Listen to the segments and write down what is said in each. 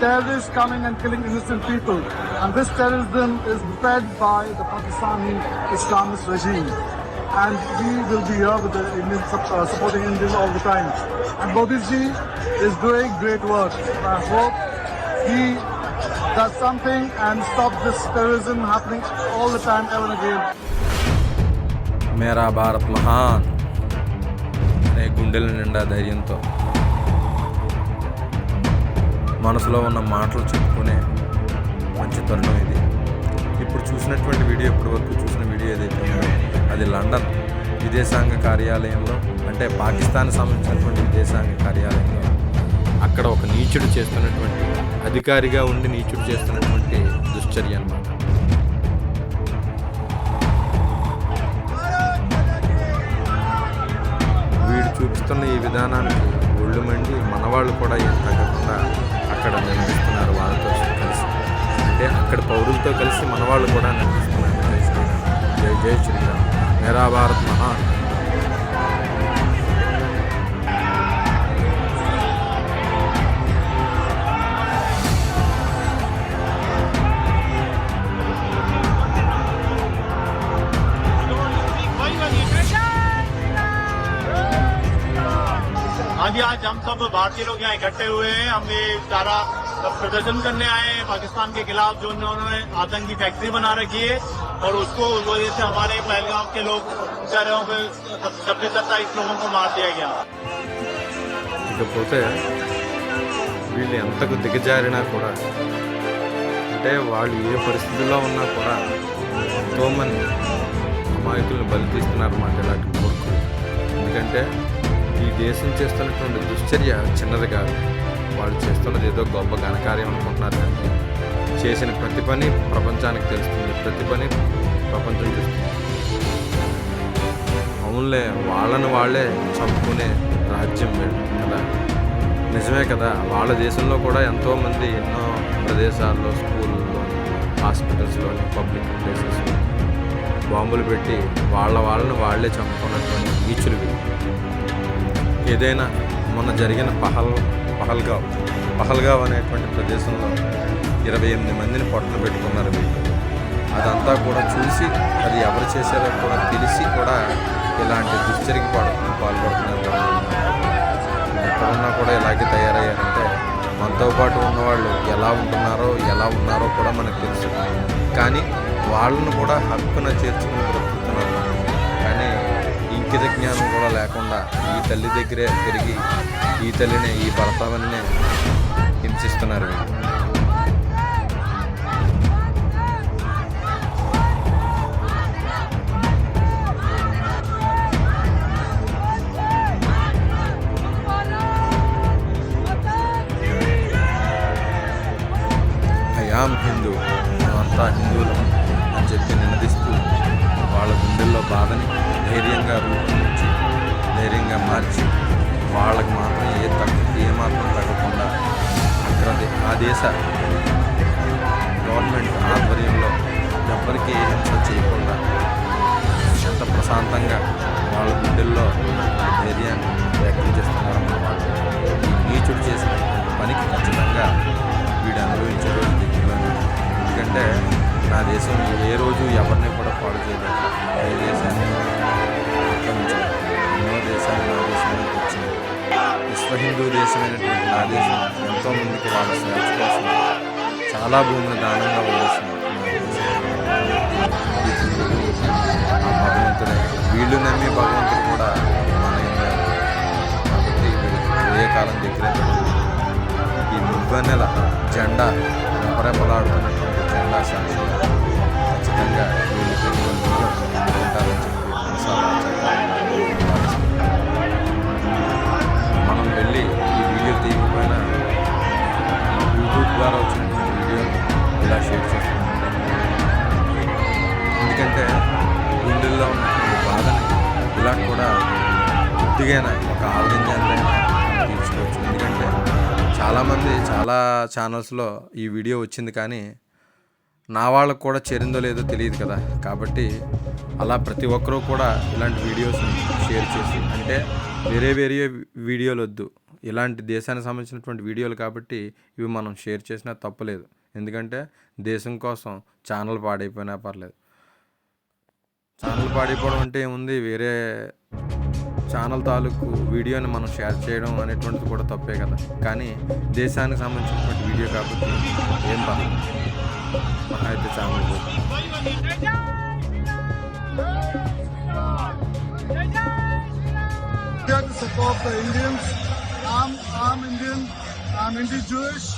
terrorists coming and killing innocent people. And this terrorism is fed by the Pakistani Islamist regime. And we will be here with the Indian, sup- uh, supporting Indians all the time. And Modi ji is doing great work. I hope he does something and stop this terrorism happening all the time, ever and again. మేరా భారత్ మహాన్ అనే గుండెల నిండా ధైర్యంతో మనసులో ఉన్న మాటలు చెప్పుకునే మంచి తరుణం ఇది. ఇప్పుడు చూసినటువంటి వీడియో ఇప్పటి వరకు చూసిన వీడియో ఏదైతే ఉందో అది లండన్ విదేశాంగ కార్యాలయంలో అంటే పాకిస్తాన్ సంబంధించినటువంటి విదేశాంగ కార్యాలయంలో అక్కడ ఒక నీచుడు చేస్తున్నటువంటి అధికారిగా ఉండి నీచుడు చేస్తున్నటువంటి దుశ్చర్య అన్నమాట. వీడు చూపిస్తున్న ఈ విధానానికి ఒళ్ళు మండి మనవాళ్ళు కూడా ఏం తగ్గకుండా అక్కడ నిర్మిస్తున్నారు వాళ్ళతో కలిసి. అంటే అక్కడ పౌరులతో కలిసి మనవాళ్ళు కూడా నిర్మిస్తున్నారు. జై జై జై శ్రీరామ్. మేరా భారత్ మహాన్. हाँ जी आज हम सब भारतीय लोग यहाँ इकट्ठे हुए हैं हम ये सारा प्रदर्शन करने आए हैं पाकिस्तान के खिलाफ जो उन्होंने आतंकी फैक्ट्री बना रखी है और उसको उस वजह से हमारे पहलगाम के लोग शहरों पे छब्बीस सत्ताईस लोगों को मार दिया गया ఇకపోతే వీళ్ళు ఎంతకు దిగజారినా కూడా అంటే వాళ్ళు ఏ పరిస్థితుల్లో ఉన్నా కూడా ఎంతోమంది అమాయకులను బలి తీస్తున్నారు అన్నమాట ఇలాంటి మూర్ఖులు ఎందుకంటే ఈ దేశం చేస్తున్నటువంటి దుశ్చర్య చిన్నది కాదు. వాళ్ళు చేస్తున్నది ఏదో గొప్ప ఘనకార్యం అనుకుంటున్నారు కానీ చేసిన ప్రతి పని ప్రపంచానికి తెలుస్తుంది. ప్రతి పని ప్రపంచం తెలుస్తుంది అవునులే వాళ్ళని వాళ్ళే చంపుకునే రాజ్యం వీళ్ళు కదా. నిజమే కదా వాళ్ళ దేశంలో కూడా ఎంతోమంది ఎన్నో ప్రదేశాల్లో స్కూల్లో హాస్పిటల్స్లోని పబ్లిక్ ప్లేసెస్లో బాంబులు పెట్టి వాళ్ళ వాళ్ళని వాళ్ళే చంపుకున్నటువంటి నీచులు ఏదైనా మొన్న జరిగిన పహల్ పహల్గావ్ పహల్గావ్ అనేటువంటి ప్రదేశంలో ఇరవై ఎనిమిది మందిని పొట్టలు పెట్టుకున్నారు వీళ్ళు. అదంతా కూడా చూసి అది ఎవరు చేశారో కూడా తెలిసి కూడా ఇలాంటి దుశ్చర్యకి పడు పాల్పడుతున్నారు ఎక్కడున్నా కూడా ఇలాగే తయారయ్యారంటే మనతో పాటు ఉన్నవాళ్ళు ఎలా ఉంటున్నారో ఎలా ఉన్నారో కూడా మనకు తెలుసు. కానీ వాళ్ళను కూడా హక్కున చేర్చుకుని లేకుండా ఈ తల్లి దగ్గరే పెరిగి ఈ తల్లిని ఈ భర్తవన్నే హింసిస్తున్నారు దేశ గవర్నమెంట్ ఆధ్వర్యంలో ఎవ్వరికీ హింస చేయకుండా ఎంత ప్రశాంతంగా వాళ్ళ గుండెల్లో ధైర్యాన్ని వ్యక్తం చేస్తున్నారు అన్నమాట నీచుడు చేసిన పనికి ఖచ్చితంగా వీడు అనుభవించే రోజు ఎందుకంటే నా దేశం ఏ రోజు ఎవరిని కూడా పాడు చేయలేదు. విశ్వ హిందూ దేశమైనటువంటి నా దేశం ఎంతోమందికి వాళ్ళ స్వేచ్ఛ కోసం చాలా భూమిని దానంగా వదిలేసింది భగవంతుడే. వీళ్ళు నమ్మి భగవంతుడు కూడా మన కాబట్టి వీళ్ళకి పోయే కాలం దగ్గరే పడింది. ఈ ముగ్గనెల జెండా రెపరెపలాడుతున్నటువంటి జెండా సాక్షిగా ఖచ్చితంగా వీళ్ళు తెలుగు ఉంటారని చెప్పి మనసారా ద్వారా వచ్చిన వీడియోని ఇలా షేర్ చేస్తున్నాం ఎందుకంటే గుండెల్లో ఉన్నటువంటి బాధని ఇలా కూడా కొద్దిగైనా ఒక ఆవగింజంతైనా తీర్చుకోవచ్చు. ఎందుకంటే చాలామంది చాలా ఛానల్స్లో ఈ వీడియో వచ్చింది కానీ నా వాళ్ళకు కూడా చేరిందో లేదో తెలియదు కదా. కాబట్టి అలా ప్రతి ఒక్కరూ కూడా ఇలాంటి వీడియోస్ షేర్ చేసి అంటే వేరే వేరే వీడియోలు వద్దు. ఇలాంటి దేశానికి సంబంధించినటువంటి వీడియోలు కాబట్టి ఇవి మనం షేర్ చేసినా తప్పలేదు. ఎందుకంటే దేశం కోసం ఛానల్ పాడైపోయినా పర్లేదు. ఛానల్ పాడైపోవడం అంటే ఏముంది? వేరే ఛానల్ తాలూకు వీడియోని మనం షేర్ చేయడం అనేటువంటిది కూడా తప్పే కదా. కానీ దేశానికి సంబంధించినటువంటి వీడియో కాబట్టి ఏం పర్లేదు మహా అయితే channel support the Indians. I'm, Indian, I'm Indian Jewish,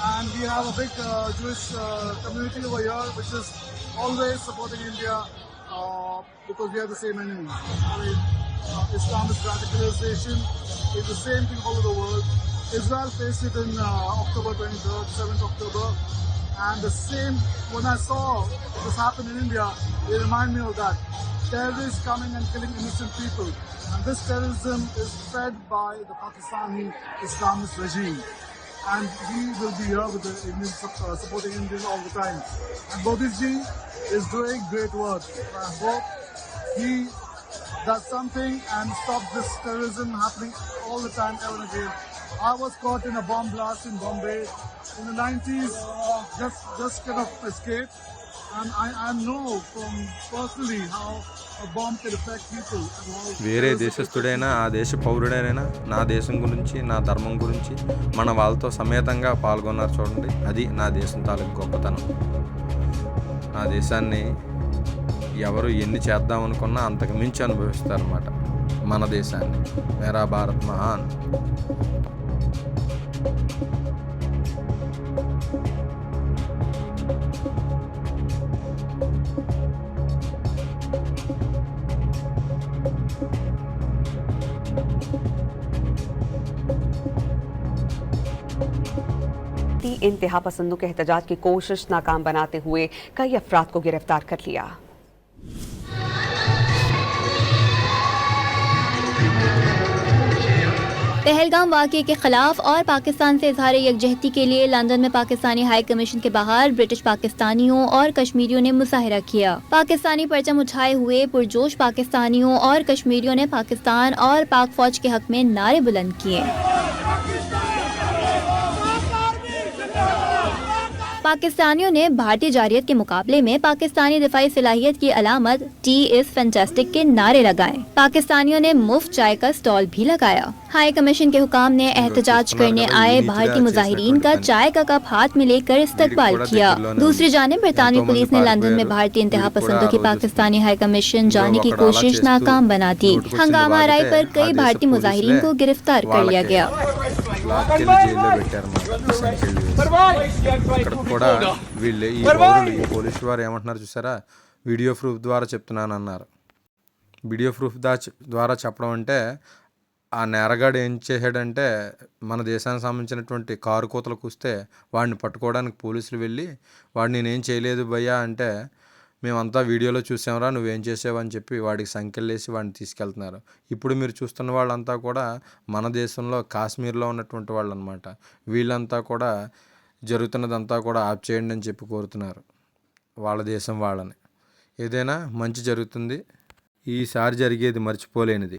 and we have a big uh, Jewish uh, community over here which is always supporting India uh, because we have the same enemy. I mean, uh, Islamist radicalization is the same thing all over the world. Israel faced it in uh, October 23rd, 7th October, and the same, when I saw this happen in India, it reminded me of that. Terrorists coming and killing innocent people. And this terrorism is fed by the Pakistani Islamist regime. And we will be here with the Indians, uh, supporting Indians all the time. And Modi ji is doing great work. I hope he does something and stop this terrorism happening all the time, ever again. I was caught in a bomb blast in Bombay in the 90s, just just kind of escaped. వేరే దేశస్థుడైనా ఆ దేశ పౌరుడైనా నా దేశం గురించి నా ధర్మం గురించి మన వాళ్ళతో సమేతంగా పాల్గొన్నారు చూడండి. అది నా దేశం తాలూకు గొప్పతనం. నా దేశాన్ని ఎవరు ఎన్ని చేద్దాం అనుకున్నా అంతకు మించి అనుభవిస్తారన్నమాట మన దేశాన్ని. మేరా భారత్ మహాన్. ती इंतहा पसंदों के एहतजाज की कोशिश नाकाम बनाते हुए कई अफराद को गिरफ़्तार कर लिया। पहलगाम वाक़े के खिलाफ और पाकिस्तान से इजहार यकजहती के लिए लंदन में पाकिस्तानी हाई कमीशन के बाहर ब्रिटिश पाकिस्तानियों और कश्मीरियों ने मुजाहरा किया। पाकिस्तानी परचम उठाए हुए पुरजोश पाकिस्तानियों और कश्मीरियों ने पाकिस्तान और पाक फौज के हक में नारे बुलंद किए। پاکستانیوں نے بھارتی جاریت کے مقابلے میں پاکستانی دفاعی صلاحیت کی علامت ٹی از فینٹیسٹک کے نعرے لگائے۔ پاکستانیوں نے مفت چائے کا سٹال بھی لگایا۔ ہائی کمیشن کے حکام نے احتجاج کرنے آئے بھارتی مظاہرین کا چائے کا کپ ہاتھ میں لے کر استقبال کیا۔ دوسری جانب برطانوی پولیس نے لندن میں بھارتی انتہا پسندوں کی پاکستانی ہائی کمیشن جانے کی کوشش ناکام بنا دی۔ ہنگامہ آرائی پر کئی بھارتی مظاہرین کو گرفتار کر لیا گیا۔ లాక్కెళ్ళి జైల్లో సంఖ్యలు ఇక్కడ కూడా వీళ్ళు ఈ పౌరులు ఈ పోలీసు వారు ఏమంటున్నారు చూసారా? వీడియో ప్రూఫ్ ద్వారా చెప్తున్నాను అన్నారు. వీడియో ప్రూఫ్ దా ద్వారా చెప్పడం అంటే ఆ నేరగాడు ఏం చేశాడంటే మన దేశానికి సంబంధించినటువంటి కారు కూతలకు వస్తే వాడిని పట్టుకోవడానికి పోలీసులు వెళ్ళి వాడిని నేనేం చేయలేదు భయ్యా అంటే మేమంతా వీడియోలో చూసాంరా నువ్వేం చేసావని చెప్పి వాడికి సంఖ్యలేసి వాడిని తీసుకెళ్తున్నారు. ఇప్పుడు మీరు చూస్తున్న వాళ్ళంతా కూడా మన దేశంలో కాశ్మీర్లో ఉన్నటువంటి వాళ్ళు అనమాట వీళ్ళంతా కూడా జరుగుతున్నదంతా కూడా ఆప్ చేయండి అని చెప్పి కోరుతున్నారు. వాళ్ళ దేశం వాళ్ళని. ఏదైనా మంచి జరుగుతుంది. ఈసారి జరిగేది మర్చిపోలేనిది.